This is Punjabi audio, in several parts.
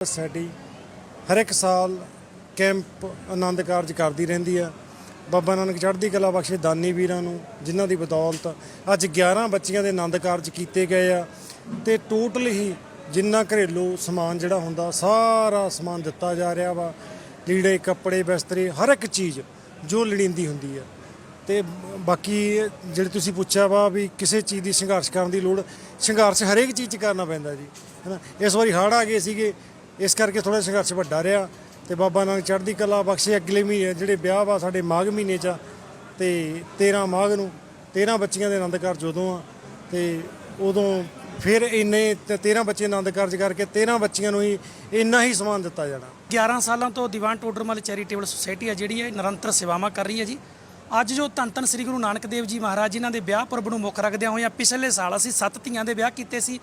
ਸੋਸਾਇਟੀ ਹਰ ਇੱਕ ਸਾਲ ਕੈਂਪ ਆਨੰਦ ਕਾਰਜ ਕਰਦੀ ਰਹਿੰਦੀ ਆ। ਬਾਬਾ ਨਾਨਕ ਚੜ੍ਹਦੀ ਕਲਾ ਬਖਸ਼ੇ ਦਾਨੀ ਵੀਰਾਂ ਨੂੰ, ਜਿਨ੍ਹਾਂ ਦੀ ਬਦੌਲਤ ਅੱਜ 11 ਬੱਚੀਆਂ ਦੇ ਆਨੰਦ ਕਾਰਜ ਕੀਤੇ ਗਏ ਆ ਤੇ ਟੋਟਲ ਹੀ ਜਿੰਨਾ ਘਰੇਲੂ ਸਮਾਨ ਜਿਹੜਾ ਹੁੰਦਾ, ਸਾਰਾ ਸਮਾਨ ਦਿੱਤਾ ਜਾ ਰਿਹਾ ਵਾ। ਲੀੜੇ, ਕੱਪੜੇ, ਬਿਸਤਰੇ, ਹਰ ਇੱਕ ਚੀਜ਼ ਜੋ ਲੜੀਂਦੀ ਹੁੰਦੀ ਆ। ਤੇ ਬਾਕੀ ਜਿਹੜੇ ਤੁਸੀਂ ਪੁੱਛਿਆ ਵਾ ਵੀ ਕਿਸੇ ਚੀਜ਼ ਦੀ ਸੰਘਰਸ਼ ਕਰਨ ਦੀ ਲੋੜ, ਸੰਘਰਸ਼ ਹਰੇਕ ਚੀਜ਼ 'ਚ ਕਰਨਾ ਪੈਂਦਾ ਜੀ, ਹੈਨਾ। ਇਸ ਵਾਰੀ ਹੜ੍ਹ ਆ ਗਏ ਸੀਗੇ ਇਸ ਕਰਕੇ ਥੋੜਾ ਸੰਘਰਸ਼ ਵੱਡਾ ਰਿਹਾ ਤੇ ਬਾਬਾ ਨਾਨਕ ਚੜ੍ਹਦੀ ਕਲਾ ਬਖਸ਼ੇ ਅਗਲੇ ਮਹੀਨੇ ਜਿਹੜੇ ਵਿਆਹ ਵਾ ਸਾਡੇ ਮਾਘ ਮਹੀਨੇ 'ਚ ਆ, ਤੇ 13 ਮਾਘ ਨੂੰ 13 ਬੱਚੀਆਂ ਦੇ ਆਨੰਦ ਕਾਰਜ ਉਦੋਂ ਆ, ਤੇ ਉਦੋਂ ਫਿਰ ਇੰਨੇ ਤੇ 13 ਬੱਚੇ ਆਨੰਦ ਕਾਰਜ ਕਰਕੇ 13 ਬੱਚੀਆਂ ਨੂੰ ਹੀ ਇੰਨਾ ਹੀ ਸਮਾਨ ਦਿੱਤਾ ਜਾਣਾ। 11 ਸਾਲਾਂ ਤੋਂ ਦੀਵਾਨ ਟੋਡਰਮਲ ਚੈਰੀਟੇਬਲ ਸੁਸਾਇਟੀ ਆ ਜਿਹੜੀ ਹੈ ਨਿਰੰਤਰ ਸੇਵਾਵਾਂ ਕਰ ਰਹੀ ਹੈ ਜੀ। ਅੱਜ ਜੋ ਧੰਨ ਧੰਨ ਸ੍ਰੀ ਗੁਰੂ ਨਾਨਕ ਦੇਵ ਜੀ ਮਹਾਰਾਜ ਜਿਨ੍ਹਾਂ ਦੇ ਵਿਆਹ ਪੁਰਬ ਨੂੰ ਮੁੱਖ ਰੱਖਦਿਆਂ ਹੋਇਆਂ ਪਿਛਲੇ ਸਾਲ ਅਸੀਂ ਸੱਤ ਧੀਆਂ ਦੇ ਵਿਆਹ ਕੀਤੇ ਸੀ।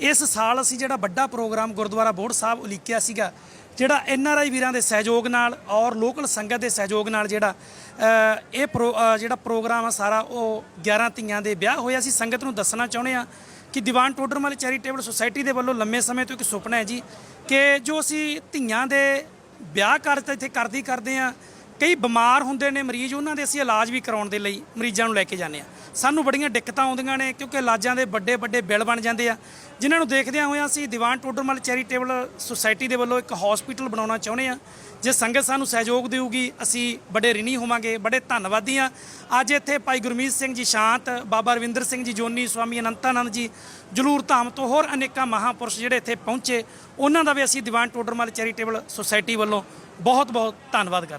ਇਸ ਸਾਲ ਅਸੀਂ ਜਿਹੜਾ ਵੱਡਾ ਪ੍ਰੋਗਰਾਮ ਗੁਰਦੁਆਰਾ ਬੋੜ ਸਾਹਿਬ ਉਲੀਕਿਆ ਸੀਗਾ, ਜਿਹੜਾ ਐਨ ਆਰ ਆਈ ਵੀਰਾਂ ਦੇ ਸਹਿਯੋਗ ਨਾਲ ਔਰ ਲੋਕਲ ਸੰਗਤ ਦੇ ਸਹਿਯੋਗ ਨਾਲ ਜਿਹੜਾ ਇਹ ਪ੍ਰੋ- ਜਿਹੜਾ ਪ੍ਰੋਗਰਾਮ ਆ ਸਾਰਾ, ਉਹ 11 ਧੀਆਂ ਦੇ ਵਿਆਹ ਹੋਇਆ ਸੀ। ਸੰਗਤ ਨੂੰ ਦੱਸਣਾ ਚਾਹੁੰਦੇ ਆ ਕਿ ਦੀਵਾਨ ਟੋਡਰਮਲ ਚੈਰੀਟੇਬਲ ਸੁਸਾਇਟੀ ਦੇ ਵੱਲੋਂ ਲੰਮੇ ਸਮੇਂ ਤੋਂ ਇੱਕ ਸੁਪਨਾ ਹੈ ਜੀ ਕਿ ਜੋ ਅਸੀਂ ਧੀਆਂ ਦੇ ਵਿਆਹ ਕਰ ਤਾਂ ਇੱਥੇ ਕਰਦੀ ਕਰਦੇ ਆ ਕਈ ਬਿਮਾਰ ਹੁੰਦੇ ਨੇ ਮਰੀਜ਼, ਉਹਨਾਂ ਦੇ ਅਸੀਂ ਇਲਾਜ ਵੀ ਕਰਾਉਣ ਦੇ ਲਈ ਮਰੀਜ਼ਾਂ ਨੂੰ ਲੈ ਕੇ ਜਾਂਦੇ ਆ ਸਾਨੂੰ ਬੜੀਆਂ ਦਿੱਕਤਾਂ ਆਉਂਦੀਆਂ ਨੇ ਕਿਉਂਕਿ ਇਲਾਜਾਂ ਦੇ ਵੱਡੇ ਵੱਡੇ ਬਿੱਲ ਬਣ ਜਾਂਦੇ ਆ। ਜਿਨ੍ਹਾਂ ਨੂੰ ਦੇਖਦਿਆਂ ਹੋਇਆਂ ਅਸੀਂ ਦੀਵਾਨ ਟੋਡਰਮਲ ਚੈਰੀਟੇਬਲ ਸੁਸਾਇਟੀ ਦੇ ਵੱਲੋਂ ਇੱਕ ਹਸਪੀਟਲ ਬਣਾਉਣਾ ਚਾਹੁੰਦੇ ਆ ਜੇ ਸੰਗਤ ਸਾਨੂੰ ਸਹਿਯੋਗ ਦੇਊਗੀ, ਅਸੀਂ ਬੜੇ ਰਿਣੀ ਹੋਵਾਂਗੇ, ਬੜੇ ਧੰਨਵਾਦੀ ਆ ਅੱਜ ਇੱਥੇ ਭਾਈ ਗੁਰਮੀਤ ਸਿੰਘ ਜੀ ਸ਼ਾਂਤ, ਬਾਬਾ ਰਵਿੰਦਰ ਸਿੰਘ ਜੀ ਜੋਨੀ, ਸਵਾਮੀ ਅਨੰਤਾਨੰਦ ਜੀ, ਜਲੂਰ ਧਾਮ ਤੋਂ ਹੋਰ ਅਨੇਕਾਂ ਮਹਾਪੁਰਸ਼ ਜਿਹੜੇ ਇੱਥੇ ਪਹੁੰਚੇ, ਉਹਨਾਂ ਦਾ ਵੀ ਅਸੀਂ ਦੀਵਾਨ ਟੋਡਰਮਲ ਚੈਰੀਟੇਬਲ ਸੁਸਾਇਟੀ ਵੱਲੋਂ ਬਹੁਤ ਬਹੁਤ ਧੰਨਵਾਦ ਕਰਦੇ